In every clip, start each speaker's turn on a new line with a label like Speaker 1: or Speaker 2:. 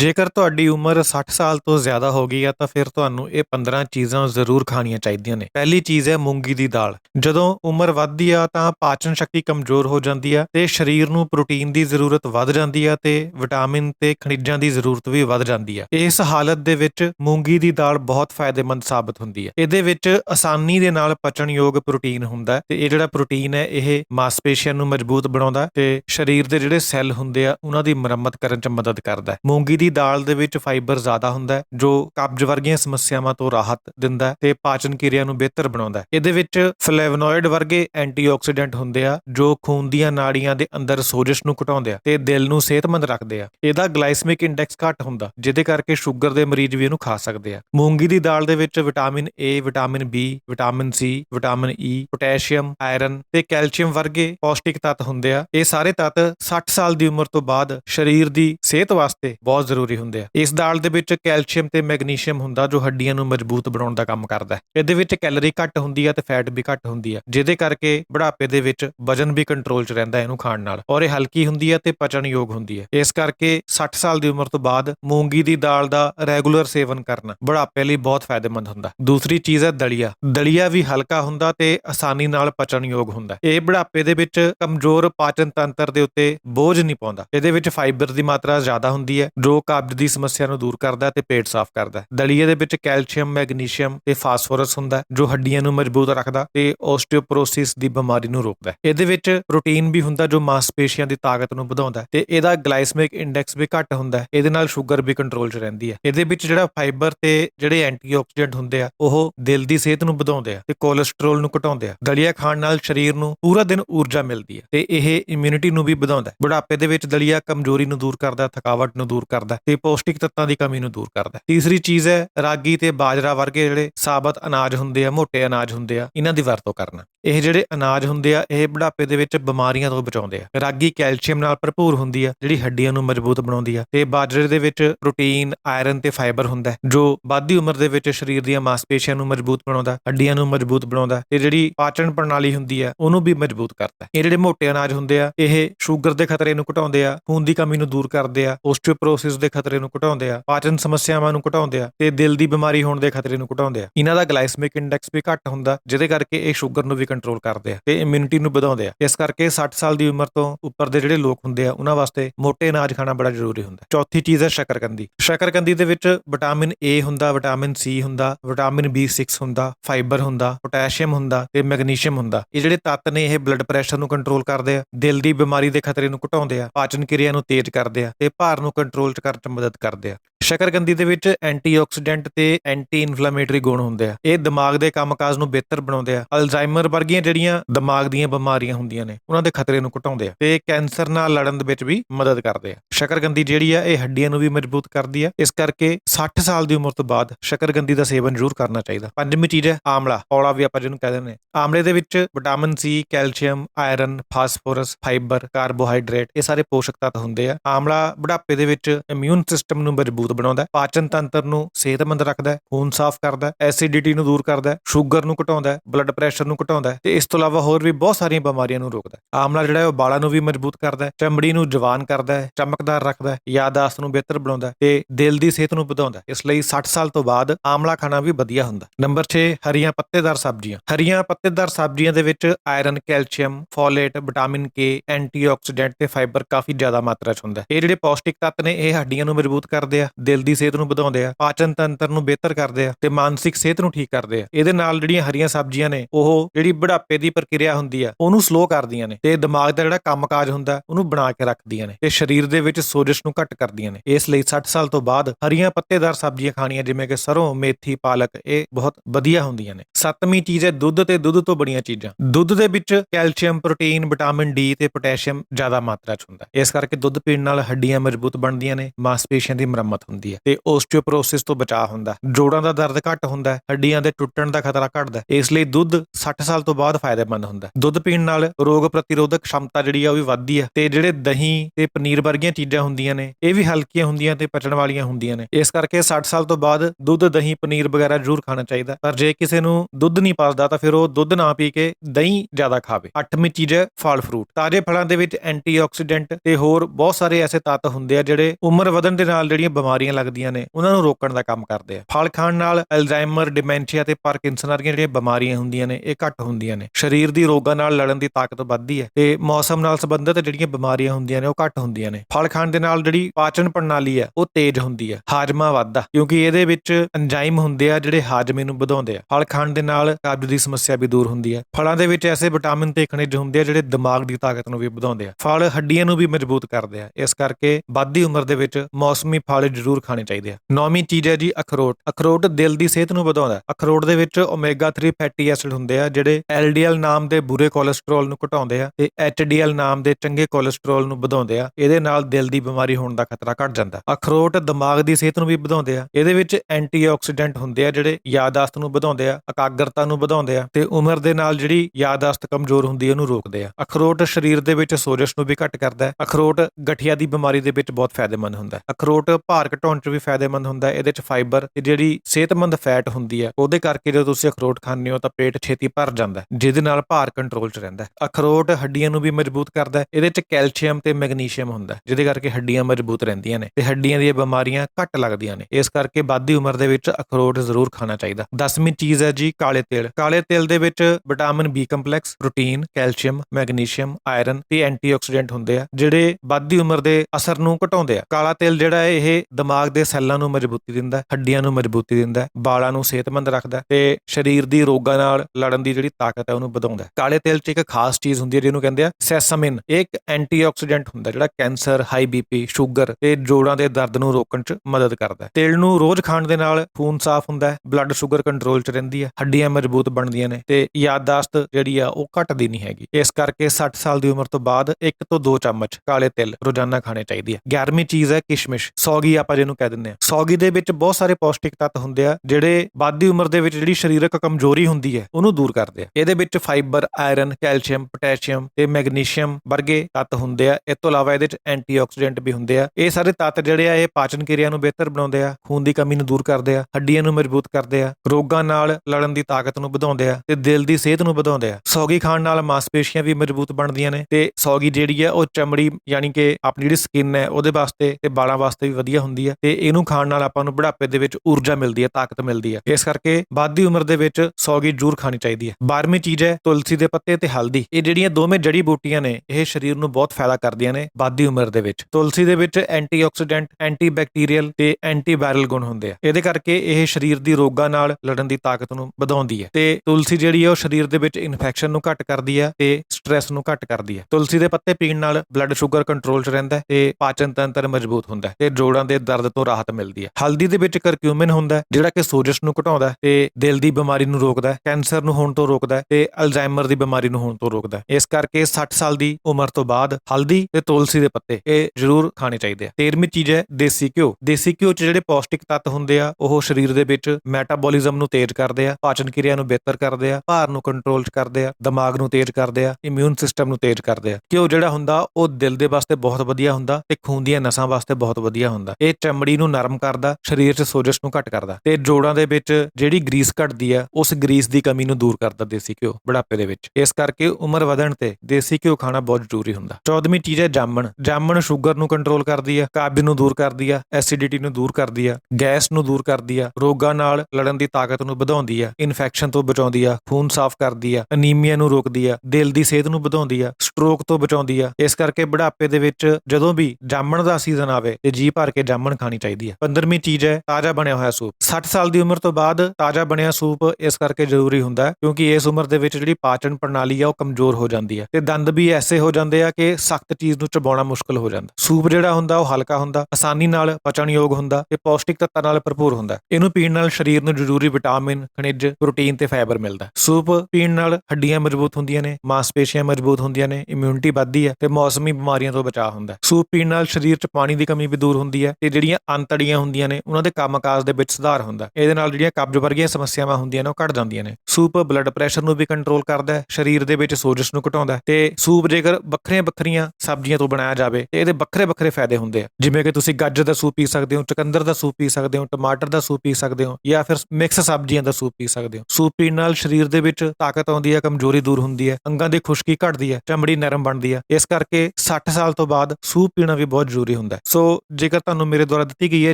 Speaker 1: ਜੇਕਰ ਤੁਹਾਡੀ ਉਮਰ 60 ਸਾਲ ਤੋਂ ਜ਼ਿਆਦਾ ਹੋ ਗਈ ਹੈ ਤਾਂ ਫਿਰ ਤੁਹਾਨੂੰ ਇਹ 15 ਚੀਜ਼ਾਂ ਜ਼ਰੂਰ ਖਾਣੀਆਂ ਚਾਹੀਦੀਆਂ ਨੇ। ਪਹਿਲੀ ਚੀਜ਼ ਹੈ ਮੂੰਗੀ ਦੀ ਦਾਲ। ਜਦੋਂ ਉਮਰ ਵੱਧਦੀ ਆ, ਤਾਂ ਪਾਚਨ ਸ਼ਕਤੀ ਕਮਜ਼ੋਰ ਹੋ ਜਾਂਦੀ ਆ ਤੇ ਸਰੀਰ ਨੂੰ ਪ੍ਰੋਟੀਨ ਦੀ ਜ਼ਰੂਰਤ ਵੱਧ ਜਾਂਦੀ ਆ ਤੇ ਵਿਟਾਮਿਨ ਤੇ ਖਣਿਜਾਂ ਦੀ ਜ਼ਰੂਰਤ ਵੀ ਵੱਧ ਜਾਂਦੀ ਆ। ਇਸ ਹਾਲਤ ਦੇ ਵਿੱਚ ਮੂੰਗੀ ਦੀ ਦਾਲ ਬਹੁਤ ਫਾਇਦੇਮੰਦ ਸਾਬਤ ਹੁੰਦੀ ਹੈ ਇਹਦੇ ਵਿੱਚ ਆਸਾਨੀ ਦੇ ਨਾਲ ਪਚਣਯੋਗ ਪ੍ਰੋਟੀਨ ਹੁੰਦਾ ਹੈ ਤੇ ਇਹ ਜਿਹੜਾ ਪ੍ਰੋਟੀਨ ਹੈ, ਇਹ ਮਾਸਪੇਸ਼ੀਆਂ ਨੂੰ ਮਜ਼ਬੂਤ ਬਣਾਉਂਦਾ ਹੈ ਤੇ ਸਰੀਰ ਦੇ ਜਿਹੜੇ ਸੈੱਲ ਹੁੰਦੇ ਆ, ਉਹਨਾਂ ਦੀ ਮੁਰੰਮਤ ਕਰਨ 'ਚ ਮਦਦ ਕਰਦਾ ਹੈ। ਮੂੰਗੀ ਦੀ ਦਾਲ ਦੇ ਵਿੱਚ ਫਾਈਬਰ ਜ਼ਿਆਦਾ ਹੁੰਦਾ ਹੈ, ਜੋ ਕਬਜ਼ ਵਰਗੀਆਂ ਸਮੱਸਿਆਵਾਂ ਤੋਂ ਰਾਹਤ ਦਿੰਦਾ ਹੈ ਤੇ ਪਾਚਨ ਕਿਰਿਆ ਨੂੰ ਬਿਹਤਰ ਬਣਾਉਂਦਾ ਹੈ। ਇਹਦੇ ਵਿੱਚ ਫਲੇਵਨੋਇਡ ਵਰਗੇ ਐਂਟੀਆਕਸੀਡੈਂਟ ਹੁੰਦੇ ਆ, ਜੋ ਖੂਨ ਦੀਆਂ ਨਾੜੀਆਂ ਦੇ ਅੰਦਰ ਸੋਜਸ਼ ਨੂੰ ਘਟਾਉਂਦੇ ਆ ਤੇ ਦਿਲ ਨੂੰ ਸਿਹਤਮੰਦ ਰੱਖਦੇ ਆ। ਇਹਦਾ ਗਲਾਈਸਮਿਕ ਇੰਡੈਕਸ ਘੱਟ ਹੁੰਦਾ, ਜਿਹਦੇ ਕਰਕੇ ਸ਼ੂਗਰ ਦੇ ਮਰੀਜ਼ ਵੀ ਇਹਨੂੰ ਖਾ ਸਕਦੇ ਆ। ਮੂੰਗੀ ਦੀ ਦਾਲ ਦੇ ਵਿੱਚ vitamin A vitamin B vitamin C vitamin e, E potassium, iron ਤੇ ਕੈਲਸ਼ੀਅਮ ਵਰਗੇ ਪੌਸ਼ਟਿਕ ਤੱਤ ਹੁੰਦੇ ਆ। ਇਹ ਸਾਰੇ ਤੱਤ 60 ਸਾਲ ਦੀ ਉਮਰ ਤੋਂ ਬਾਅਦ ਸਰੀਰ ਦੀ ਸਿਹਤ ਵਾਸਤੇ ਬਹੁਤ ਜ਼ਰੂਰੀ ਹੁੰਦੇ ਆ। ਇਸ ਦਾਲ ਦੇ ਵਿੱਚ ਕੈਲਸ਼ੀਅਮ ਤੇ ਮੈਗਨੀਸ਼ੀਅਮ ਹੁੰਦਾ ਜੋ ਹੱਡੀਆਂ ਨੂੰ ਮਜ਼ਬੂਤ ਬਣਾਉਣ ਦਾ ਕੰਮ ਕਰਦਾ ਹੈ। ਇਹਦੇ ਵਿੱਚ ਕੈਲਰੀ ਘੱਟ ਹੁੰਦੀ ਆ ਤੇ ਫੈਟ ਵੀ ਘੱਟ ਹੁੰਦੀ ਆ, ਜਿਹਦੇ ਕਰਕੇ ਬੁਢਾਪੇ ਦੇ ਵਿੱਚ ਵਜਨ ਵੀ ਕੰਟਰੋਲ 'ਚ ਰਹਿੰਦਾ ਇਹਨੂੰ ਖਾਣ ਨਾਲ। ਔਰ ਇਹ ਹਲਕੀ ਹੁੰਦੀ ਆ ਤੇ ਪਚਣਯੋਗ ਹੁੰਦੀ ਹੈ ਇਸ ਕਰਕੇ 60 ਸਾਲ ਦੀ ਉਮਰ ਤੋਂ ਬਾਅਦ ਮੂੰਗੀ ਦੀ ਦਾਲ ਦਾ ਰੈਗੂਲਰ ਸੇਵਨ ਕਰਨਾ ਬੁਢਾਪੇ ਲਈ ਬਹੁਤ ਫਾਇਦੇਮੰਦ ਹੁੰਦਾ ਦੂਸਰੀ ਚੀਜ਼ ਹੈ ਦਲੀਆ। ਦਲੀਆ ਵੀ ਹਲਕਾ ਹੁੰਦਾ ਤੇ ਆਸਾਨੀ ਨਾਲ ਪਚਣਯੋਗ ਹੁੰਦਾ ਇਹ ਬੁਢਾਪੇ ਦੇ ਵਿੱਚ ਕਮਜ਼ੋਰ ਪਾਚਨ ਤੰਤਰ ਦੇ ਉੱਤੇ ਬੋਝ ਨਹੀਂ ਪਾਉਂਦਾ। ਇਹਦੇ ਵਿੱਚ ਫਾਈਬਰ ਦੀ ਮਾਤਰਾ ਜ਼ਿਆਦਾ ਹੁੰਦੀ ਹੈ, ਜੋ ਕਬਜ਼ ਦੀ ਸਮੱਸਿਆ ਨੂੰ ਦੂਰ ਕਰਦਾ ਹੈ ਤੇ ਪੇਟ ਸਾਫ਼ ਕਰਦਾ। ਹੈ ਦਲੀਏ ਦੇ ਵਿੱਚ ਕੈਲਸ਼ੀਅਮ, ਮੈਗਨੀਸ਼ੀਅਮ ਤੇ ਫਾਸਫੋਰਸ ਹੁੰਦਾ ਜੋ ਹੱਡੀਆਂ ਨੂੰ ਮਜ਼ਬੂਤ ਰੱਖਦਾ ਤੇ ਓਸਟੀਓਪਰੋਸਿਸ ਦੀ ਬਿਮਾਰੀ ਨੂੰ ਰੋਕਦਾ ਹੈ। ਇਹਦੇ ਵਿੱਚ ਪ੍ਰੋਟੀਨ ਵੀ ਹੁੰਦਾ ਜੋ ਮਾਸਪੇਸ਼ੀਆਂ ਦੀ ਤਾਕਤ ਨੂੰ ਵਧਾਉਂਦਾ ਹੈ ਤੇ ਇਹਦਾ ਗਲਾਈਸਮਿਕ ਇੰਡੈਕਸ ਵੀ ਘੱਟ ਹੁੰਦਾ ਇਹਦੇ ਨਾਲ ਸ਼ੂਗਰ ਵੀ ਕੰਟਰੋਲ 'ਚ ਰਹਿੰਦੀ ਹੈ। ਇਹਦੇ ਵਿੱਚ ਜਿਹੜਾ ਫਾਈਬਰ ਤੇ ਜਿਹੜੇ ਐਂਟੀਆਕਸੀਡੈਂਟ ਹੁੰਦੇ ਆ, ਉਹ ਦਿਲ ਦੀ ਸਿਹਤ ਨੂੰ ਵਧਾਉਂਦੇ ਆ ਤੇ ਕੋਲੇਸਟ੍ਰੋਲ ਨੂੰ ਘਟਾਉਂਦੇ ਆ। ਦਲੀਆ ਖਾਣ ਨਾਲ ਸਰੀਰ ਨੂੰ ਪੂਰਾ ਦਿਨ ਊਰਜਾ ਮਿਲਦੀ ਹੈ ਤੇ ਇਹ ਇਮਿਊਨਿਟੀ ਨੂੰ ਵੀ ਵਧਾਉਂਦਾ ਬੁਢਾਪੇ ਦੇ ਵਿੱਚ ਦਲੀਆ ਕਮਜ਼ੋਰੀ ਨੂੰ ਦੂਰ ਕਰਦਾ, ਥਕਾਵਟ ਨੂੰ ਦੂਰ ਕਰਦਾ ਕਰਦਾ ਹੈ ਤੇ ਪੌਸ਼ਟਿਕ ਤੱਤਾਂ ਦੀ ਕਮੀ ਨੂੰ ਦੂਰ ਕਰਦਾ ਹੈ। ਤੀਸਰੀ ਚੀਜ਼ ਹੈ, ਰਾਗੀ ਤੇ ਬਾਜਰਾ ਵਰਗੇ ਜਿਹੜੇ ਸਾਬਤ ਅਨਾਜ ਹੁੰਦੇ ਆ ਮੋٹے ਅਨਾਜ ਹੁੰਦੇ ਆ, ਇਹਨਾਂ ਦੀ ਵਰਤੋਂ ਕਰਨਾ। ਇਹ ਜਿਹੜੇ ਅਨਾਜ ਹੁੰਦੇ ਆ, ਇਹ ਬੁਢਾਪੇ ਦੇ ਵਿੱਚ ਬਿਮਾਰੀਆਂ ਤੋਂ ਬਚਾਉਂਦੇ ਆ। ਰਾਗੀ ਕੈਲਸ਼ੀਅਮ ਨਾਲ ਭਰਪੂਰ ਹੁੰਦੀ ਆ, ਜਿਹੜੀ ਹੱਡੀਆਂ ਨੂੰ ਮਜ਼ਬੂਤ ਬਣਾਉਂਦੀ ਆ। ਤੇ ਬਾਜਰੇ ਦੇ ਵਿੱਚ ਪ੍ਰੋਟੀਨ, ਆਇਰਨ ਤੇ ਫਾਈਬਰ ਹੁੰਦਾ ਜੋ ਵੱਧਦੀ ਉਮਰ ਦੇ ਵਿੱਚ ਸਰੀਰ ਦੀਆਂ ਮਾਸਪੇਸ਼ੀਆਂ ਨੂੰ ਮਜ਼ਬੂਤ ਬਣਾਉਂਦਾ, ਹੱਡੀਆਂ ਨੂੰ ਮਜ਼ਬੂਤ ਬਣਾਉਂਦਾ ਤੇ ਜਿਹੜੀ ਪਾਚਨ ਪ੍ਰਣਾਲੀ ਹੁੰਦੀ ਆ, ਉਹਨੂੰ ਵੀ ਮਜ਼ਬੂਤ ਕਰਦਾ ਇਹ ਜਿਹੜੇ ਮੋٹے ਅਨਾਜ ਹੁੰਦੇ ਆ, ਇਹ ਸ਼ੂਗਰ ਦੇ ਖਤਰੇ ਨੂੰ ਘਟਾਉਂਦੇ ਆ, ਖੂਨ ਦੀ ਕਮੀ ਨੂੰ ਦੂਰ ਕਰਦੇ ਆ, ਓਸਟੀਓਪਰੋਸਿਸ ਦੇ ਖਤਰੇ ਨੂੰ ਘਟਾਉਂਦੇ ਆ, ਪਾਚਨ ਸਮੱਸਿਆਵਾਂ ਨੂੰ ਘਟਾਉਂਦੇ ਆ ਤੇ ਦਿਲ ਦੀ ਬਿਮਾਰੀ ਹੋਣ ਦੇ ਖਤਰੇ ਨੂੰ ਘਟਾਉਂਦੇ ਆ। ਇਹਨਾਂ ਦਾ ਗਲਾਈਸਮਿਕ ਇੰਡੈਕਸ ਵੀ ਘੱਟ ਹੁੰਦਾ, ਜਿਹਦੇ ਕਰਕੇ ਇਹ ਸ਼ੂਗਰ ਨੂੰ ਵੀ ਕੰਟਰੋਲ ਕਰਦੇ ਆ ਤੇ ਇਮਿਊਨਿਟੀ ਨੂੰ ਵਧਾਉਂਦੇ ਆ। ਇਸ ਕਰਕੇ 60 ਸਾਲ ਦੀ ਉਮਰ ਤੋਂ ਉੱਪਰ ਦੇ ਜਿਹੜੇ ਲੋਕ ਹੁੰਦੇ ਆ, ਉਹਨਾਂ ਵਾਸਤੇ ਮੋٹے ਅਨਾਜ ਖਾਣਾ ਬੜਾ ਜ਼ਰੂਰੀ ਹੁੰਦਾ। ਚੌਥੀ ਚੀਜ਼ ਹੈ ਸ਼ੱਕਰਕੰਦੀ। ਸ਼ੱਕਰਕੰਦੀ ਦੇ ਵਿੱਚ ਵਿਟਾਮਿਨ ਏ ਹੁੰਦਾ ਵਿਟਾਮਿਨ ਸੀ ਹੁੰਦਾ ਵਿਟਾਮਿਨ B6 ਹੁੰਦਾ ਫਾਈਬਰ ਹੁੰਦਾ ਪੋਟਾਸ਼ੀਅਮ ਹੁੰਦਾ ਤੇ ਮੈਗਨੀਸ਼ੀਅਮ ਹੁੰਦਾ। ਇਹ ਜਿਹੜੇ ਤੱਤ ਨੇ, ਇਹ ਬਲੱਡ ਪ੍ਰੈਸ਼ਰ ਨੂੰ ਕੰਟਰੋਲ ਕਰਦੇ ਆ, ਦਿਲ ਦੀ ਬਿਮਾਰੀ ਦੇ ਖਤਰੇ ਨੂੰ ਘਟਾਉਂਦੇ ਆ, ਪਾਚਨ ਕਿਰਿਆ ਨੂੰ ਤੇਜ਼ ਕਰਦੇ ਆ ਤੇ ਭਾਰ ਨੂੰ ਕੰਟਰੋਲ ਚ ਕਰਨ ਚ ਮਦਦ ਕਰਦੇ ਆ। ਸ਼ੱਕਰਕੰਦੀ ਦੇ ਵਿੱਚ ਐਂਟੀਆਕਸੀਡੈਂਟ ਤੇ ਐਂਟੀ ਇਨਫਲੇਮੇਟਰੀ ਗੁਣ ਹੁੰਦੇ ਆ। ਇਹ ਦਿਮਾਗ ਦੇ ਕੰਮਕਾਜ ਨੂੰ ਬਿਹਤਰ ਬਣਾਉਂਦੇ ਆ। ਅਲਜ਼ਾਈਮਰ ਵਰਗੀਆਂ ਜਿਹੜੀਆਂ ਦਿਮਾਗ ਦੀਆਂ ਬਿਮਾਰੀਆਂ ਹੁੰਦੀਆਂ ਨੇ, ਉਹਨਾਂ ਦੇ ਖਤਰੇ ਨੂੰ ਘਟਾਉਂਦੇ ਆ ਤੇ ਕੈਂਸਰ ਨਾਲ ਲੜਨ ਦੇ ਵਿੱਚ ਵੀ ਮਦਦ ਕਰਦੇ ਆ। ਸ਼ੱਕਰਕੰਦੀ ਜਿਹੜੀ ਆ, ਇਹ ਹੱਡੀਆਂ ਨੂੰ ਵੀ ਮਜ਼ਬੂਤ ਕਰਦੀ ਆ। ਇਸ ਕਰਕੇ 60 ਸਾਲ ਦੀ ਉਮਰ ਤੋਂ ਬਾਅਦ ਸ਼ੱਕਰਕੰਦੀ ਦਾ ਸੇਵਨ ਜ਼ਰੂਰ ਕਰਨਾ ਚਾਹੀਦਾ। ਪੰਜਵੀਂ ਚੀਜ਼ ਹੈ ਆਮਲਾ। ਔਲਾ ਵੀ ਆਪਾਂ ਜਿਹਨੂੰ ਕਹਿੰਦੇ ਨੇ। ਆਮਲੇ ਦੇ ਵਿੱਚ vitamin C, calcium, iron, phosphorus, fibre, carbohydrate, ਇਹ ਸਾਰੇ ਪੋਸ਼ਕ ਤੱਤ ਹੁੰਦੇ ਆ। ਆਮਲਾ ਬੁਢਾਪੇ ਦੇ ਵਿੱਚ ਇਮਿਊਨ ਸਿਸਟਮ ਨੂੰ ਮਜ਼ਬੂਤ ਬਣਾਉਂਦਾ ਹੈ, ਪਾਚਨ ਤੰਤਰ ਨੂੰ ਸਿਹਤਮੰਦ ਰੱਖਦਾ ਹੈ, ਖੂਨ ਸਾਫ਼ ਕਰਦਾ ਹੈ, ਐਸਿਡਿਟੀ ਨੂੰ ਦੂਰ ਕਰਦਾ ਹੈ, ਸ਼ੂਗਰ ਨੂੰ ਘਟਾਉਂਦਾ ਹੈ, ਬਲੱਡ ਪ੍ਰੈਸ਼ਰ ਨੂੰ ਘਟਾਉਂਦਾ ਹੈ ਤੇ ਇਸ ਤੋਂ ਇਲਾਵਾ ਹੋਰ ਵੀ ਬਹੁਤ ਸਾਰੀਆਂ ਬਿਮਾਰੀਆਂ ਨੂੰ ਰੋਕਦਾ ਹੈ। ਆਮਲਾ ਜਿਹੜਾ ਹੈ ਉਹ ਵਾਲਾਂ ਨੂੰ ਵੀ ਮਜ਼ਬੂਤ ਕਰਦਾ ਹੈ, ਚਮੜੀ ਨੂੰ ਜਵਾਨ ਕਰਦਾ ਹੈ, ਚਮਕਦਾਰ ਰੱਖਦਾ ਹੈ ਯਾਦਾਸ਼ਤ ਨੂੰ ਬਿਹਤਰ ਬਣਾਉਂਦਾ ਹੈ ਤੇ ਦਿਲ ਦੀ ਸਿਹਤ ਨੂੰ ਵਧਾਉਂਦਾ ਇਸ ਲਈ 60 ਸਾਲ ਤੋਂ ਬਾਅਦ ਆਮਲਾ ਖਾਣਾ ਵੀ ਵਧੀਆ ਹੁੰਦਾ ਨੰਬਰ 6 ਹਰੀਆਂ ਪੱਤੇਦਾਰ ਸਬਜ਼ੀਆਂ। ਹਰੀਆਂ ਪੱਤੇਦਾਰ ਸਬਜ਼ੀਆਂ ਦੇ ਵਿੱਚ iron, calcium, folate, vitamin K, antioxidant ਤੇ ਫਾਈਬਰ ਕਾਫੀ ਜ਼ਿਆਦਾ ਮਾਤਰਾ 'ਚ ਹੁੰਦਾ ਹੈ। ਇਹ ਜਿਹੜੇ ਪੌਸ਼ਟਿਕ ਤੱਤ ਨੇ, ਇਹ ਹੱਡੀਆਂ ਨੂੰ ਮਜ਼ਬੂਤ ਕਰਦੇ ਆ ਦਿਲ ਦੀ ਸਿਹਤ ਨੂੰ ਵਧਾਉਂਦੇ ਆ, ਪਾਚਨ ਤੰਤਰ ਨੂੰ ਬਿਹਤਰ ਕਰਦੇ ਆ ਤੇ ਮਾਨਸਿਕ ਸਿਹਤ ਨੂੰ ਠੀਕ ਕਰਦੇ ਆ। ਇਹਦੇ ਨਾਲ ਜਿਹੜੀਆਂ ਹਰੀਆਂ ਸਬਜ਼ੀਆਂ ਨੇ, ਉਹ ਜਿਹੜੀ ਬੁਢਾਪੇ ਦੀ ਪ੍ਰਕਿਰਿਆ ਹੁੰਦੀ ਆ, ਉਹਨੂੰ ਸਲੋ ਕਰਦੀਆਂ ਨੇ ਤੇ ਦਿਮਾਗ ਦਾ ਜਿਹੜਾ ਕੰਮਕਾਜ ਹੁੰਦਾ, ਉਹਨੂੰ ਬਣਾ ਕੇ ਰੱਖਦੀਆਂ ਨੇ ਤੇ ਸਰੀਰ ਦੇ ਵਿੱਚ ਸੋਜਸ਼ ਨੂੰ ਘੱਟ ਕਰਦੀਆਂ ਨੇ। ਇਸ ਲਈ 60 ਸਾਲ ਤੋਂ ਬਾਅਦ ਹਰੀਆਂ ਪੱਤੇਦਾਰ ਸਬਜ਼ੀਆਂ ਖਾਣੀਆਂ, ਜਿਵੇਂ ਕਿ ਸਰੋਂ, ਮੇਥੀ, ਪਾਲਕ, ਇਹ ਬਹੁਤ ਵਧੀਆ ਹੁੰਦੀਆਂ ਨੇ। ਸੱਤਵੀਂ ਚੀਜ਼ ਹੈ ਦੁੱਧ ਤੇ ਦੁੱਧ ਤੋਂ ਬਣੀਆਂ ਚੀਜ਼ਾਂ। ਦੁੱਧ ਦੇ ਵਿੱਚ ਕੈਲਸ਼ੀਅਮ, ਪ੍ਰੋਟੀਨ, ਵਿਟਾਮਿਨ ਡੀ ਤੇ ਪੋਟਾਸ਼ੀਅਮ ਜ਼ਿਆਦਾ ਮਾਤਰਾ 'ਚ ਹੁੰਦਾ। ਇਸ ਕਰਕੇ ਦੁੱਧ ਪੀਣ ਨਾਲ ਹੱਡੀਆਂ ਮਜ਼ਬੂਤ ਬਣਦੀਆਂ ਨੇ, ਮਾਸਪੇਸ਼ੀਆਂ ਦੀ ਮੁਰੰਮਤ ਹੁੰਦੀ ਹੈ ਹੁੰਦੀ ਹੈ ਤੇ ਓਸਟੀਓਪਰੋਸਿਸ ਤੋਂ ਬਚਾਅ ਹੁੰਦਾ ਜੋੜਾਂ ਦਾ ਦਰਦ ਘੱਟ ਹੁੰਦਾ ਹੈ, ਹੱਡੀਆਂ ਦੇ ਟੁੱਟਣ ਦਾ ਖਤਰਾ ਘਟਦਾ ਇਸ ਲਈ ਦੁੱਧ 60 ਸਾਲ ਤੋਂ ਬਾਅਦ ਫਾਇਦੇਮੰਦ ਹੁੰਦਾ ਦੁੱਧ ਪੀਣ ਨਾਲ ਰੋਗ ਪ੍ਰਤੀਰੋਧਕ ਸ਼ਮਤਾ ਜਿਹੜੀ ਆ ਉਹ ਵੀ ਵੱਧਦੀ ਹੈ ਤੇ ਜਿਹੜੇ ਦਹੀਂ ਤੇ ਪਨੀਰ ਵਰਗੀਆਂ ਚੀਜ਼ਾਂ ਹੁੰਦੀਆਂ ਨੇ, ਇਹ ਵੀ ਹਲਕੀਆਂ ਹੁੰਦੀਆਂ ਤੇ ਪਚਣ ਵਾਲੀਆਂ ਹੁੰਦੀਆਂ ਨੇ। ਇਸ ਕਰਕੇ 60 ਸਾਲ ਤੋਂ ਬਾਅਦ ਦੁੱਧ, ਦਹੀਂ, ਪਨੀਰ ਵਗੈਰਾ ਜ਼ਰੂਰ ਖਾਣਾ ਚਾਹੀਦਾ ਪਰ ਜੇ ਕਿਸੇ ਨੂੰ ਦੁੱਧ ਨਹੀਂ ਪਚਦਾ ਤਾਂ ਫਿਰ ਉਹ ਦੁੱਧ ਨਾ ਪੀ ਕੇ ਦਹੀਂ ਜ਼ਿਆਦਾ ਖਾਵੇ। ਅੱਠਵੀਂ ਚੀਜ਼ ਹੈ ਫਲ ਫਰੂਟ ਤਾਜ਼ੇ ਫਲਾਂ ਦੇ ਵਿੱਚ ਐਂਟੀਆਕਸੀਡੈਂਟ ਤੇ ਹੋਰ ਬਹੁਤ ਸਾਰੇ ਐਸੇ ਤੱਤ ਹੁੰਦੇ ਆ ਜਿਹੜੇ ਉਮਰ ਵਧਣ ਦੇ ਨਾਲ ਜਿਹੜੀਆਂ ਬਿਮਾਰੀਆਂ ਲੱਗਦੀਆਂ ਨੇ, ਉਹਨਾਂ ਨੂੰ ਰੋਕਣ ਦਾ ਕੰਮ ਕਰਦੇ ਆ। ਫਲ ਖਾਣ ਨਾਲ ਅਲਜ਼ਾਈਮਰ ਡਿਮੈਂਸ਼ੀਆ ਤੇ ਪਾਰਕਿੰਸਨ ਵਰਗੀਆਂ ਜਿਹੜੀਆਂ ਬਿਮਾਰੀਆਂ ਹੁੰਦੀਆਂ ਨੇ, ਇਹ ਘੱਟ ਹੁੰਦੀਆਂ ਨੇ। ਸਰੀਰ ਦੀ ਰੋਗਾਂ ਨਾਲ ਲੜਨ ਦੀ ਤਾਕਤ ਵੱਧਦੀ ਹੈ ਤੇ ਮੌਸਮ ਨਾਲ ਸੰਬੰਧਿਤ ਜਿਹੜੀਆਂ ਬਿਮਾਰੀਆਂ ਹੁੰਦੀਆਂ ਨੇ, ਉਹ ਘੱਟ ਹੁੰਦੀਆਂ ਨੇ। ਫਲ ਖਾਣ ਦੇ ਨਾਲ ਜਿਹੜੀ ਪਾਚਨ ਪ੍ਰਣਾਲੀ ਹੈ, ਉਹ ਤੇਜ਼ ਹੁੰਦੀ ਹੈ, ਹਾਜ਼ਮਾ ਵੱਧਦਾ, ਕਿਉਂਕਿ ਇਹਦੇ ਵਿੱਚ ਐਂਜ਼ਾਈਮ ਹੁੰਦੇ ਆ ਜਿਹੜੇ ਹਾਜ਼ਮੇ ਨੂੰ ਵਧਾਉਂਦੇ ਆ। ਫਲ ਖਾਣ ਦੇ ਨਾਲ ਕਬਜ਼ ਦੀ ਸਮੱਸਿਆ ਵੀ ਦੂਰ ਹੁੰਦੀ ਹੈ। ਫਲਾਂ ਦੇ ਵਿੱਚ ਐਸੇ ਵਿਟਾਮਿਨ ਤੇ ਖਣਿਜ ਹੁੰਦੇ ਆ ਜਿਹੜੇ ਦਿਮਾਗ ਦੀ ਤਾਕਤ ਨੂੰ ਵੀ ਵਧਾਉਂਦੇ ਆ। ਫਲ ਹੱਡੀਆਂ ਨੂੰ ਵੀ ਮਜ਼ਬੂਤ ਕਰਦੇ ਆ। ਇਸ ਕਰਕੇ ਵੱਧਦੀ ਉਮਰ ਦੇ ਵਿੱਚ ਮੌਸਮੀ ਫਲ ਜ਼ਰੂਰ ਖਾਣੇ ਚਾਹੀਦੇ ਆ। ਨੌਵੀਂ ਚੀਜ਼ ਹੈ ਜੀ ਅਖਰੋਟ। ਅਖਰੋਟ ਦਿਲ ਦੀ ਸਿਹਤ ਨੂੰ ਵਧਾਉਂਦਾ ਅਖਰੋਟ ਦੇ ਵਿੱਚ ਓਮੇਗਾ 3 ਫੈਟੀ ਐਸਿਡ ਹੁੰਦੇ ਆ, ਜਿਹੜੇ LDL ਨਾਮ ਦੇ ਬੁਰੇ ਕੋਲੇਸਟ੍ਰੋਲ ਨੂੰ ਘਟਾਉਂਦੇ ਆ ਤੇ HDL ਨਾਮ ਦੇ ਚੰਗੇ ਕੋਲੇਸਟ੍ਰੋਲ ਨੂੰ ਵਧਾਉਂਦੇ ਆ। ਇਹਦੇ ਨਾਲ ਦਿਲ ਦੀ ਬਿਮਾਰੀ ਹੋਣ ਦਾ ਖਤਰਾ ਘਟ ਜਾਂਦਾ ਅਖਰੋਟ ਦਿਮਾਗ ਦੀ ਸਿਹਤ ਨੂੰ ਵੀ ਵਧਾਉਂਦੇ ਆ। ਇਹਦੇ ਵਿੱਚ ਐਂਟੀਆਕਸੀਡੈਂਟ ਹੁੰਦੇ ਆ, ਜਿਹੜੇ ਯਾਦਾਸ਼ਤ ਨੂੰ ਵਧਾਉਂਦੇ ਆ, ਇਕਾਗਰਤਾ ਨੂੰ ਵਧਾਉਂਦੇ ਆ ਤੇ ਉਮਰ ਦੇ ਨਾਲ ਜਿਹੜੀ ਯਾਦਾਸ਼ਤ ਕਮਜ਼ੋਰ ਹੁੰਦੀ ਹੈ ਉਹਨੂੰ ਰੋਕਦੇ ਆ। ਅਖਰੋਟ ਸਰੀਰ ਦੇ ਵਿੱਚ ਸੋਜਸ਼ ਨੂੰ ਵੀ ਘੱਟ ਕਰਦਾ ਹੈ। ਅਖਰੋਟ ਗਠੀਆ ਦੀ ਬਿਮਾਰੀ ਦੇ ਵਿੱਚ ਬਹੁਤ ਫਾਇਦੇਮੰਦ ਹੁੰਦਾ ਹੈ। ਅਖਰੋਟ ਭਾਰ ਘਟਾਉਣ 'ਚ ਵੀ ਫਾਇਦੇਮੰਦ ਹੁੰਦਾ ਹੈ, ਇਹਦੇ 'ਚ ਫਾਈਬਰ ਤੇ ਜਿਹੜੀ ਸਿਹਤਮੰਦ ਫੈਟ ਹੁੰਦੀ ਹੈ, ਉਹਦੇ ਕਰਕੇ ਜਦੋਂ ਤੁਸੀਂ ਅਖਰੋਟ ਖਾਂਦੇ ਹੋ ਤਾਂ ਪੇਟ ਛੇਤੀ ਭਰ ਜਾਂਦਾ ਹੈ, ਜਿਹਦੇ ਨਾਲ ਭਾਰ ਕੰਟਰੋਲ 'ਚ ਰਹਿੰਦਾ ਹੈ। ਅਖਰੋਟ ਹੱਡੀਆਂ ਨੂੰ ਵੀ ਮਜ਼ਬੂਤ ਕਰਦਾ ਹੈ, ਇਹਦੇ 'ਚ ਕੈਲਸ਼ੀਅਮ ਤੇ ਮੈਗਨੀਸ਼ੀਅਮ ਹੁੰਦਾ ਹੈ, ਜਿਹਦੇ ਕਰਕੇ ਹੱਡੀਆਂ ਮਜ਼ਬੂਤ ਰਹਿੰਦੀਆਂ ਨੇ ਤੇ ਹੱਡੀਆਂ ਦੀਆਂ ਬਿਮਾਰੀਆਂ ਘੱਟ ਲੱਗਦੀਆਂ ਨੇ। ਇਸ ਕਰਕੇ ਵੱਧਦੀ ਉਮਰ ਦੇ ਵਿੱਚ ਅਖਰੋਟ ਜ਼ਰੂਰ ਖਾਣਾ ਚਾਹੀਦਾ 10ਵੀਂ ਚੀਜ਼ ਹੈ ਜੀ ਕਾਲੇ ਤੇਲ। ਕਾਲੇ ਤਿਲ ਦੇ ਵਿੱਚ vitamin B complex protein calcium magnesium iron ਤੇ ਐਂਟੀਆਕਸੀਡੈਂਟ ਹੁੰਦੇ ਆ, ਜਿਹੜੇ ਵੱਧਦੀ ਉਮਰ ਦੇ ਅਸਰ ਨੂੰ ਘਟਾਉਂਦੇ ਆ। ਕਾਲਾ ਤੇਲ ਜਿਹੜਾ ਹੈ ਇਹ ਦਿਮਾਗ ਦੇ ਸੈੱਲਾਂ ਨੂੰ ਮਜ਼ਬੂਤੀ ਦਿੰਦਾ ਹੱਡੀਆਂ ਨੂੰ ਮਜ਼ਬੂਤੀ ਦਿੰਦਾ ਹੈ, ਵਾਲਾਂ ਨੂੰ ਸਿਹਤਮੰਦ ਰੱਖਦਾ ਤੇ ਸਰੀਰ ਦੀ ਰੋਗਾਂ ਨਾਲ ਲੜਨ ਦੀ ਜਿਹੜੀ ਤਾਕਤ ਹੈ ਉਹਨੂੰ ਵਧਾਉਂਦਾ ਕਾਲੇ ਤੇਲ 'ਚ ਇੱਕ ਖਾਸ ਚੀਜ਼ ਹੁੰਦੀ ਹੈ ਜਿਹਨੂੰ ਕਹਿੰਦੇ ਆ ਸੈਸਮਿਨ। ਇਹ ਇੱਕ ਐਂਟੀਆਕਸੀਡੈਂਟ ਹੁੰਦਾ ਜਿਹੜਾ ਕੈਂਸਰ ਹਾਈ ਬੀਪੀ ਸ਼ੂਗਰ ਤੇ ਜੋੜਾਂ ਦੇ ਦਰਦ ਨੂੰ ਰੋਕਣ 'ਚ ਮਦਦ ਕਰਦਾ ਹੈ। ਤੇਲ ਨੂੰ ਰੋਜ਼ ਖਾਣ ਦੇ ਨਾਲ ਖੂਨ ਸਾਫ਼ ਹੁੰਦਾ ਹੈ ਬਲੱਡ ਸ਼ੂਗਰ ਕੰਟਰੋਲ 'ਚ ਰਹਿੰਦੀ ਹੈ ਹੱਡੀਆਂ ਮਜ਼ਬੂਤ ਬਣਦੀਆਂ ਨੇ ਤੇ ਯਾਦਦਾਸ਼ਤ ਜਿਹੜੀ ਆ ਉਹ ਘਟਦੀ ਨਹੀਂ ਹੈਗੀ। ਇਸ ਕਰਕੇ 60 ਸਾਲ ਦੀ ਉਮਰ ਤੋਂ ਬਾਅਦ ਇੱਕ ਤੋਂ ਦੋ ਚਮਚ ਕਾਲੇ ਤਿਲ ਰੋਜ਼ਾਨਾ ਖਾਣੇ ਚਾਹੀਦੀ ਹੈ 11ਵੀਂ ਚੀਜ਼ ਹੈ ਕਿਸ਼ਮਿਸ਼। ਸੌਗੀ ਆਪਾਂ ਜਿਹਨੂੰ ਕਹਿ ਦਿੰਦੇ ਆ। ਸੌਗੀ ਦੇ ਵਿੱਚ ਬਹੁਤ ਸਾਰੇ ਪੌਸ਼ਟਿਕ ਤੱਤ ਹੁੰਦੇ ਆ, ਜਿਹੜੇ ਵੱਧਦੀ ਉਮਰ ਦੇ ਵਿੱਚ ਜਿਹੜੀ ਸਰੀਰਕ ਕਮਜ਼ੋਰੀ ਹੁੰਦੀ ਹੈ, ਉਹਨੂੰ ਦੂਰ ਕਰਦੇ ਆ। ਇਹਦੇ ਵਿੱਚ ਫਾਈਬਰ, ਆਇਰਨ, ਕੈਲਸ਼ੀਅਮ, ਪੋਟਾਸ਼ੀਅਮ ਤੇ ਮੈਗਨੀਸ਼ੀਅਮ ਵਰਗੇ ਤੱਤ ਹੁੰਦੇ ਆ। ਇਸ ਤੋਂ ਇਲਾਵਾ ਇਹਦੇ ਵਿੱਚ ਐਂਟੀਆਕਸੀਡੈਂਟ ਵੀ ਹੁੰਦੇ ਆ। ਇਹ ਸਾਰੇ ਤੱਤ ਜਿਹੜੇ ਆ, ਇਹ ਪਾਚਨ ਕਿਰਿਆ ਨੂੰ ਬਿਹਤਰ ਬਣਾਉਂਦੇ ਆ, ਖੂਨ ਦੀ ਕਮੀ ਨੂੰ ਦੂਰ ਕਰਦੇ ਆ, ਹੱਡੀਆਂ ਨੂੰ ਮਜ਼ਬੂਤ ਕਰਦੇ ਆ, ਰੋਗਾਂ ਨਾਲ ਲੜਨ ਦੀ ਤਾਕਤ ਨੂੰ ਵਧਾਉਂਦੇ ਆ ਤੇ ਦਿਲ ਦੀ ਸਿਹਤ ਨੂੰ ਵਧਾਉਂਦੇ ਆ। ਸੌਗੀ ਖਾਣ ਨਾਲ ਮਾਸਪੇਸ਼ੀਆਂ ਵੀ ਮਜ਼ਬੂਤ ਬਣਦੀਆਂ ਨੇ ਤੇ ਸੌਗੀ ਜਿਹੜੀ ਆ, ਉਹ ਚਮੜੀ ਯਾਨੀ ਕਿ ਆਪਣੀ ਜਿਹੜੀ ਸਕਿਨ ਹੈ, ਉਹਦੇ ਵਾਸਤੇ ਤੇ ਵਾਲਾਂ ਵਾਸਤੇ ਵੀ ਵਧੀਆ ਹੁੰਦੀ ਹੈ ਤੇ ਇਹਨੂੰ ਖਾਣ ਨਾਲ ਆਪਾਂ ਨੂੰ ਬੁਢਾਪੇ ਦੇ ਵਿੱਚ ਊਰਜਾ ਮਿਲਦੀ ਹੈ, ਤਾਕਤ ਮਿਲਦੀ ਹੈ। ਇਸ ਕਰਕੇ ਵੱਧਦੀ ਉਮਰ ਦੇ ਵਿੱਚ ਸੌਗੀ ਜ਼ਰੂਰ ਖਾਣੀ ਚਾਹੀਦੀ ਹੈ। 12ਵੀਂ ਚੀਜ਼ ਹੈ ਤੁਲਸੀ ਦੇ ਪੱਤੇ ਤੇ ਹਲਦੀ। ਇਹ ਜਿਹੜੀਆਂ ਦੋਵੇਂ ਜੜੀ ਬੂਟੀਆਂ ਨੇ, ਇਹ ਸਰੀਰ ਨੂੰ ਬਹੁਤ ਫਾਇਦਾ ਕਰਦੀਆਂ ਨੇ ਵੱਧਦੀ ਉਮਰ ਦੇ ਵਿੱਚ। ਤੁਲਸੀ ਦੇ ਵਿੱਚ ਐਂਟੀਆਕਸੀਡੈਂਟ, ਐਂਟੀਬੈਕਟੀਰੀਅਲ ਤੇ ਐਂਟੀਵਾਇਰਲ ਗੁਣ ਹੁੰਦੇ ਆ। ਇਹਦੇ ਕਰਕੇ ਇਹ ਸਰੀਰ ਦੀ ਰੋਗਾਂ ਨਾਲ ਲੜਨ ਦੀ ਤਾਕਤ ਨੂੰ ਵਧਾਉਂਦੀ ਹੈ ਤੇ ਤੁਲਸੀ ਜਿਹੜੀ ਹੈ ਉਹ ਸਰੀਰ ਦੇ ਵਿੱਚ ਇਨਫੈਕਸ਼ਨ ਨੂੰ ਘੱਟ ਕਰਦੀ ਹੈ ਤੇ ਸਟ੍ਰੈਸ ਨੂੰ ਘੱਟ ਕਰਦੀ ਹੈ ਤੁਲਸੀ ਦੇ ਪੱਤੇ ਪੀਣ ਨਾਲ ਬਲੱਡ ਸ਼ੂਗਰ ਕੰਟਰੋਲ 'ਚ ਰਹਿੰਦਾ ਤੇ ਪਾਚਨ ਤੰਤਰ ਮਜ਼ਬੂਤ ਹੁੰਦਾ ਤੇ ਜੋੜਾਂ ਦੇ ਦਰਦ ਤੋਂ ਰਾਹਤ ਮਿਲਦੀ ਹੈ। ਹਲਦੀ ਦੇ ਵਿੱਚ ਕਰਕਿਊਮਿਨ ਹੁੰਦਾ ਹੈ, ਜਿਹੜਾ ਕਿ ਸੋਜਸ਼ ਨੂੰ ਘਟਾਉਂਦਾ ਹੈ ਤੇ ਦਿਲ ਦੀ ਬਿਮਾਰੀ ਨੂੰ ਰੋਕਦਾ ਹੈ, ਕੈਂਸਰ ਨੂੰ ਹੋਣ ਤੋਂ ਰੋਕਦਾ ਤੇ ਅਲਜ਼ਾਈਮਰ ਦੀ ਬਿਮਾਰੀ ਨੂੰ ਹੋਣ ਤੋਂ ਰੋਕਦਾ ਇਸ ਕਰਕੇ 60 ਸਾਲ ਦੀ ਉਮਰ ਤੋਂ ਬਾਅਦ ਹਲਦੀ ਤੇ ਤੁਲਸੀ ਦੇ ਪੱਤੇ ਇਹ ਜ਼ਰੂਰ ਖਾਣੇ ਚਾਹੀਦੇ ਆ। 13ਵੀਂ ਚੀਜ਼ ਹੈ ਦੇਸੀ ਘਿਓ। ਦੇਸੀ ਘਿਓ 'ਚ ਜਿਹੜੇ ਪੌਸ਼ਟਿਕ ਤੱਤ ਹੁੰਦੇ ਆ, ਉਹ ਸਰੀਰ ਦੇ ਵਿੱਚ ਮੈਟਾਬੋਲਿਜ਼ਮ ਨੂੰ ਤੇਜ਼ ਕਰਦੇ ਆ, ਪਾਚਨ ਕਿਰਿਆ ਨੂੰ ਬਿਹਤਰ ਕਰਦੇ ਆ, ਭਾਰ ਨੂੰ ਕੰਟਰੋਲ 'ਚ ਕਰਦੇ ਆ, ਦਿਮਾਗ ਨੂੰ ਤੇਜ਼ ਕਰਦੇ ਆ ਇਮਿਊਨ ਸਿਸਟਮ ਨੂੰ ਤੇਜ਼ ਕਰਦੇ ਆ। ਘਿਓ ਜਿਹੜਾ ਹੁੰਦਾ, ਉਹ ਦਿਲ ਦੇ ਵਾਸਤੇ ਬਹੁਤ ਵਧੀਆ ਹੁੰਦਾ ਤੇ ਖੂਨ ਦੀਆਂ ਨਸਾਂ ਵਾਸਤੇ ਬਹੁਤ ਵਧੀਆ ਹੁੰਦਾ। ਇਹ ਚਮੜੀ ਨੂੰ ਨਰਮ ਕਰਦਾ, ਸਰੀਰ 'ਚ ਸੋਜਸ਼ ਨੂੰ ਘੱਟ ਕਰਦਾ ਤੇ ਜੋੜਾਂ ਦੇ ਵਿੱਚ ਜਿਹੜੀ ਗਰੀਸ ਘਟਦੀ ਆ, ਉਸ ਗਰੀਸ ਦੀ ਕਮੀ ਨੂੰ ਦੂਰ ਕਰਦਾ ਦੇਸੀ ਘਿਓ ਬੁਢਾਪੇ ਦੇ ਵਿੱਚ। ਇਸ ਕਰਕੇ ਉਮਰ ਵਧਣ ਤੇ ਦੇਸੀ ਘਿਓ ਖਾਣਾ ਬਹੁਤ ਜ਼ਰੂਰੀ ਹੁੰਦਾ। 14ਵੀਂ ਚੀਜ਼ ਹੈ ਜਾਮਣ। ਜਾਮਣ ਸ਼ੂਗਰ ਨੂੰ ਕੰਟਰੋਲ ਕਰਦੀ ਆ, ਕਬਜ਼ ਨੂੰ ਦੂਰ ਕਰਦੀ ਆ ਐਸਿਡਿਟੀ ਨੂੰ ਦੂਰ ਕਰਦੀ ਆ, ਗੈਸ ਨੂੰ ਦੂਰ ਕਰਦੀ ਆ, ਰੋਗਾਂ ਨਾਲ ਲੜਨ ਦੀ ਤਾਕਤ ਨੂੰ ਵਧਾਉਂਦੀ ਆ ਇਨਫੈਕਸ਼ਨ ਤੋਂ ਬਚਾਉਂਦੀ ਆ, ਖੂਨ ਸਾਫ਼ ਕਰਦੀ ਆ ਅਨੀਮੀਆ ਨੂੰ ਰੋਕਦੀ ਆ, ਦਿਲ ਦੀ ਸਿਹਤ ਨੂੰ ਵਧਾਉਂਦੀ ਆ ਸਟ੍ਰੋਕ ਤੋਂ ਬਚਾਉਂਦੀ ਆ। ਇਸ ਕਰਕੇ ਬੁਢਾਪੇ ਦੇ ਵਿੱਚ ਜਦੋਂ ਵੀ ਜਾਮਣ ਦਾ ਸੀਜ਼ਨ ਆਵੇ ਤੇ ਜੀ ਭਰ ਕੇ ਜਾਮਣ ਖਾਣੀ ਚਾਹੀਦੀ ਹੈ। 15ਵੀਂ ਚੀਜ਼ ਹੈ, ਤਾਜ਼ਾ ਬਣਿਆ ਹੋਇਆ ਸੂਪ। 60 ਸਾਲ ਦੀ ਉਮਰ ਤੋਂ ਬਾਅਦ ਤਾਜ਼ਾ ਬਣਿਆ ਸੂਪ ਇਸ ਕਰਕੇ ਜ਼ਰੂਰੀ ਹੁੰਦਾ ਹੈ, ਕਿਉਂਕਿ ਇਸ ਉਮਰ ਦੇ ਵਿੱਚ ਜਿਹੜੀ ਪਾਚਨ ਪ੍ਰਣਾਲੀ ਆ, ਉਹ ਕਮਜ਼ੋਰ ਹੋ ਜਾਂਦੀ ਹੈ। ਤੇ ਦੰਦ ਵੀ ਐਸੇ ਹੋ ਜਾਂਦੇ ਆ ਕਿ ਸਖਤ ਚੀਜ਼ ਨੂੰ ਚਬਾਉਣਾ ਮੁਸ਼ਕਲ ਹੋ ਜਾਂਦਾ। ਸੂਪ ਜਿਹੜਾ ਹੁੰਦਾ, ਉਹ ਹਲਕਾ ਹੁੰਦਾ, ਆਸਾਨੀ ਨਾਲ ਪਚਣਯੋਗ ਹੁੰਦਾ ਤੇ ਪੌਸ਼ਟਿਕ ਤੱਤਾਂ ਨਾਲ ਭਰਪੂਰ ਹੁੰਦਾ ਇਹਨੂੰ ਪੀਣ ਨਾਲ ਸਰੀਰ ਨੂੰ ਜ਼ਰੂਰੀ ਵਿਟਾਮਿਨ, ਖਣਿਜ, ਪ੍ਰੋਟੀਨ ਤੇ ਫਾਈਬਰ ਮਿਲਦਾ ਸੂਪ ਪੀਣ ਨਾਲ ਹੱਡੀਆਂ ਮਜ਼ਬੂਤ ਹੁੰਦੀਆਂ ਨੇ, ਮਾਸਪੇਸ਼ੀਆਂ ਮਜ਼ਬੂਤ ਹੁੰਦੀਆਂ ਨੇ ਇਮਿਊਨਿਟੀ ਵੱਧਦੀ ਹੈ ਤੇ ਮੌਸਮੀ ਬਿਮਾਰੀਆਂ ਤੋਂ ਬਚਾਅ ਹੁੰਦਾ ਸੂਪ ਪੀਣ ਨਾਲ ਸਰੀਰ 'ਚ ਪਾਣੀ ਦੀ ਕਮੀ ਵੀ ਦੂਰ ਹੁੰਦੀ ਹੈ ਤੇ ਜਿਹੜੀਆਂ ਅੰਤੜੀਆਂ ਹੁੰਦੀਆਂ ਨੇ, ਉਹਨਾਂ ਦੇ ਕੰਮਕਾਜ ਦੇ ਵਿੱਚ ਸੁਧਾਰ ਹੁੰਦਾ ਇਹਦੇ ਨਾਲ ਜਿਹੜੀਆਂ ਕਬਜ਼ ਵਰਗੀਆਂ ਸਮੱਸਿਆਵਾਂ ਹੁੰਦੀਆਂ ਨੇ, ਉਹ ਘਟ ਜਾਂਦੀਆਂ ਨੇ। ਸੂਪ ਬਲੱਡ ਪ੍ਰੈਸ਼ਰ ਨੂੰ ਵੀ ਕੰਟਰੋਲ ਕਰਦਾ ਹੈ, ਸਰੀਰ ਦੇ ਵਿੱਚ ਸੋਜਸ਼ ਨੂੰ ਘਟਾਉਂਦਾ ਹੈ। ਤੇ ਸੂਪ ਜੇਕਰ ਵੱਖਰੀਆਂ ਵੱਖਰੀਆਂ ਸਬਜ਼ੀਆਂ ਤੋਂ ਬਣਾਇਆ ਜਾਵੇ, ਤੇ ਇਹਦੇ ਵੱਖਰੇ ਵੱਖਰੇ ਫਾਇਦੇ ਹੁੰਦੇ ਆ। ਜਿਵੇਂ ਕਿ ਤੁਸੀਂ ਗਾਜਰ ਦਾ ਸੂਪ ਪੀ ਸਕਦੇ ਹੋ, ਚੁਕੰਦਰ ਦਾ ਸੂਪ ਪੀ ਸਕਦੇ ਹੋ, ਟਮਾਟਰ ਦਾ ਸੂਪ ਪੀ ਸਕਦੇ ਹੋ, ਜਾਂ ਫਿਰ ਮਿਕਸ ਸਬਜ਼ੀਆਂ ਦਾ ਸੂਪ ਪੀ ਸਕਦੇ ਹੋ। ਸੂਪ ਪੀਣ ਨਾਲ ਸਰੀਰ ਦੇ ਵਿੱਚ ਤਾਕਤ ਆਉਂਦੀ ਹੈ, ਕਮਜ਼ੋਰੀ ਦੂਰ ਹੁੰਦੀ ਹੈ, ਅੰਗਾਂ ਦੀ ਖੁਸ਼ਕੀ ਘਟਦੀ ਹੈ, ਚਮੜੀ ਨਰਮ ਬਣਦੀ ਹੈ। ਇਸ ਕਰਕੇ 60 ਸਾਲ ਤੋਂ ਬਾਅਦ ਸੂਪ ਪੀਣਾ ਵੀ ਬਹੁਤ ਜ਼ਰੂਰੀ ਹੁੰਦਾ ਸੋ ਜੇਕਰ ਤੁਹਾਨੂੰ ਮੇਰੇ ਦੁਆਰਾ ਦਿੱਤੀ ਗਈ ਹੈ,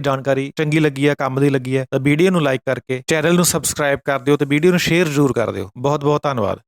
Speaker 1: ਜਾਣਕਾਰੀ ਚੰਗੀ ਲੱਗੀ ਹੈ, ਕੰਮ ਦੀ ਲੱਗੀ ਹੈ, ਤਾਂ ਵੀਡੀਓ ਨੂੰ ਲਾਈਕ ਕਰਕੇ ਚੈਨਲ ਨੂੰ ਸਬਸਕ੍ਰਾਈਬ ਕਰ ਦਿਓ ਤੇ ਵੀਡੀਓ ਨੂੰ ਸ਼ੇਅਰ ਜ਼ਰੂਰ ਕਰ ਦਿਓ। ਬਹੁਤ ਬਹੁਤ ਧੰਨਵਾਦ।